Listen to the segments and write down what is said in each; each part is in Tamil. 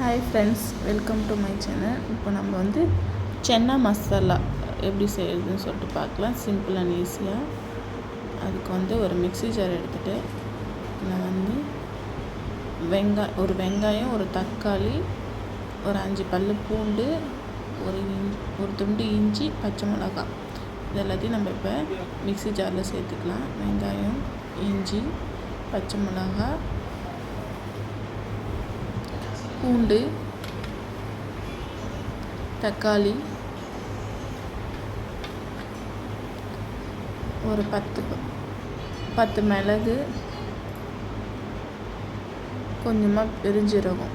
Hi friends welcome to my channel இப்போ நம்ம வந்து சென்னா மசாலா எப்படி செய்கிறதுன்னு சொல்லிட்டு பார்க்கலாம். சிம்பிள் அண்ட் ஈஸியாக அதுக்கு வந்து ஒரு மிக்ஸி ஜார் எடுத்துகிட்டு நான் வந்து வெங்காயம் ஒரு வெங்காயம் ஒரு தக்காளி ஒரு அஞ்சு பல் பூண்டு ஒரு இஞ்சி ஒரு துண்டு இஞ்சி பச்சை மிளகாய் இது எல்லாத்தையும் நம்ம இப்போ மிக்ஸி ஜாரில் சேர்த்துக்கலாம். வெங்காயம் இஞ்சி பச்சை மிளகாய் பூண்டு தக்காளி ஒரு பத்து பத்து மிளகு கொஞ்சமாக பெருஞ்சீரகம்.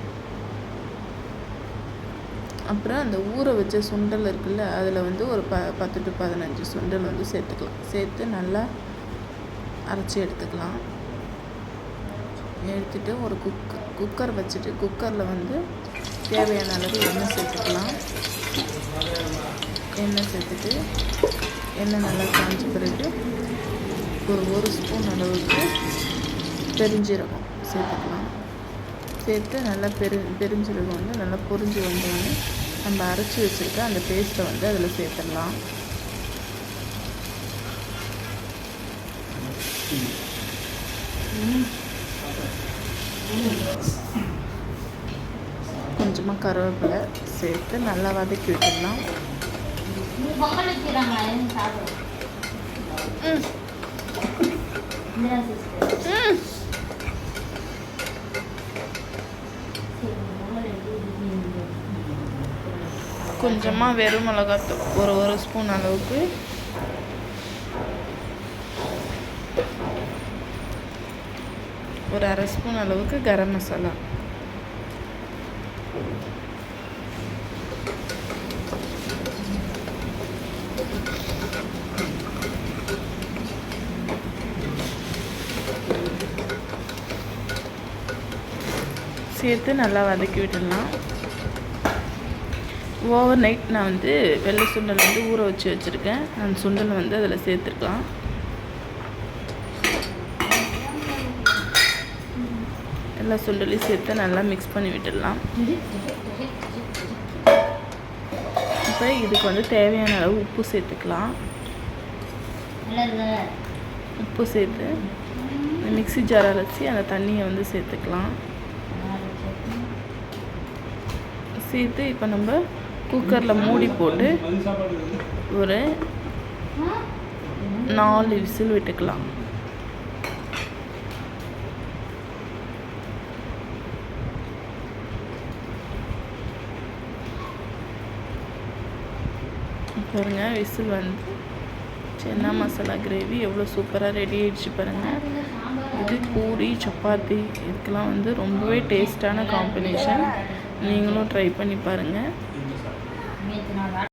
அப்புறம் அந்த ஊற வச்ச சுண்டல் இருக்குல்ல அதில் வந்து ஒரு ப பத்து டு பதினஞ்சு சுண்டல் வந்து சேர்த்துக்கலாம். சேர்த்து நல்லா அரைச்சி எடுத்துக்கலாம். எடுத்துட்டு ஒரு குக்கு குக்கர் வச்சுட்டு குக்கரில் வந்து தேவையான அளவு எண்ணெய் சேர்த்துக்கலாம். எண்ணெய் சேர்த்துட்டு எண்ணெய் நல்லா காஞ்ச பிறகு ஒரு ஒரு ஸ்பூன் அளவுக்கு பெருஞ்சீரகம் சேர்த்துக்கலாம். சேர்த்து நல்லா பெரு பெருஞ்சீரகம் வந்து நல்லா பொரிஞ்சு வந்தோடனே நம்ம அரைச்சி வச்சுருக்க அந்த பேஸ்ட்டை வந்து அதில் சேர்த்துடலாம். கொஞ்சமாக கருவேப்பிலை சேர்த்து நல்லா வதக்கி விட்டுடலாம். பொங்கல் வைக்கிறாங்களா எதுவும் சாப்பிடும் ம். இந்திரா சிஸ்டர் ம் சரி பொங்கல் எப்படி கொஞ்சமாக வெறும் மிளகாத்தூள் ஒரு ஒரு ஸ்பூன் அளவுக்கு ஒரு அரை ஸ்பூன் அளவுக்கு கரம் மசாலா. சேர்த்து நல்லா வதக்கி விட்டுடலாம். ஓவர் நைட் நான் வந்து வெள்ளை சுண்டல் வந்து ஊற வச்சு வச்சுருக்கேன். அந்த சுண்டல் வந்து அதில் சேர்த்துருக்கலாம் எல்லா சுண்டலையும் சேர்த்து நல்லா மிக்ஸ் பண்ணி விட்டுடலாம். இப்போ இதுக்கு வந்து தேவையான அளவு உப்பு சேர்த்துக்கலாம். உப்பு சேர்த்து மிக்சி மிக்ஸி ஜார் அரைச்சி அந்த தண்ணியை வந்து சேர்த்துக்கலாம். சேர்த்து இப்போ நம்ம குக்கரில் மூடி போட்டு ஒரு நாலு விசில் விட்டுக்கலாம். பாருங்க விசில் வந்து. சென்னா மசாலா கிரேவி எவ்வளோ சூப்பராக ரெடி ஆயிடுச்சு பாருங்கள் இது பூரி சப்பாத்தி இதுக்கெலாம் வந்து ரொம்பவே டேஸ்டான காம்பினேஷன் நீங்களும் ட்ரை பண்ணி பாருங்கள்